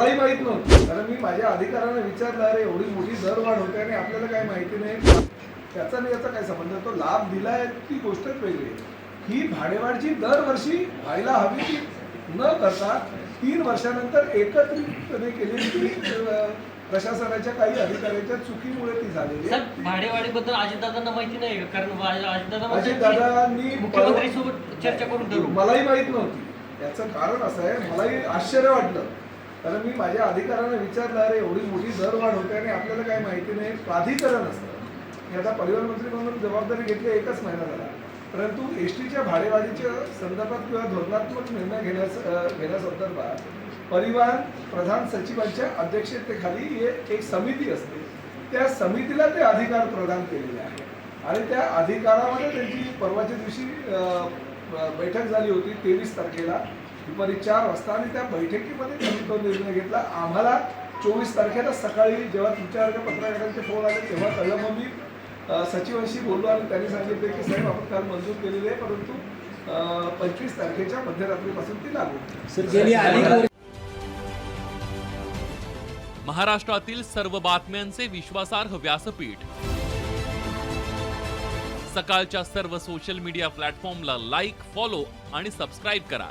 मलाही माहीत नव्हतं. कारण मी माझ्या अधिकाऱ्यांना विचारलं अरे एवढी मोठी दरवाढ होते आणि आपल्याला काय माहिती नाही? त्याचा आणि याचा काय संबंध? तो लाभ दिलाय ती गोष्टच वेगळी आहे. ही भाडेवाढ जी दरवर्षी व्हायला हवी ती न करता तीन वर्षानंतर एकत्रितपणे केलेली ती प्रशासनाच्या काही अधिकाऱ्यांच्या चुकीमुळे ती झालेली आहे. भाडेवाढीबद्दल अजितदादांना माहिती नाही? कारण अजितदादा अजितदादांनी मुख्यमंत्र्यांसोबत चर्चा करून मलाही माहीत नव्हती. याचं कारण असं आहे मलाही आश्चर्य वाटलं. कारण मी माझ्या अधिकाऱ्यांना विचारलं अरे एवढी मोठी दरवाढ होते आणि आपल्याला काही माहिती नाही प्राधिकरण असतं. मी आता परिवहन मंत्री म्हणून जबाबदारी घेतली एकच महिना झाला. परंतु एस टीच्या भाडेवाढीच्या संदर्भात किंवा धोरणात्मक निर्णय घेण्यास घेण्यासंदर्भात परिवहन प्रधान सचिवांच्या अध्यक्षतेखाली हे एक समिती असते. त्या समितीला ते अधिकार प्रदान केलेले आहे आणि त्या अधिकारामध्ये त्यांची परवाच्या दिवशी ब- बैठक झाली होती तेवीस तारखेला. दुपारी चार वाजता आणि त्या बैठकीमध्ये त्यांनी तो निर्णय घेतला. आम्हाला चोवीस तारखेला सकाळी जेव्हा तुमच्यासारख्या पत्रकारांचे फोन आले तेव्हा कळलं मग मी सचिवांशी बोललो आणि त्यांनी सांगितले की साहेब आपण काल मंजूर केलेली आहे परंतु पंचवीस तारखेच्या मध्यरात्रीपासून ती लागू महाराष्ट्रातील सर्व बातम्यांचे विश्वासार्ह व्यासपीठ. सकाळच्या सर्व सोशल मीडिया प्लॅटफॉर्मला लाईक फॉलो आणि सबस्क्राईब करा.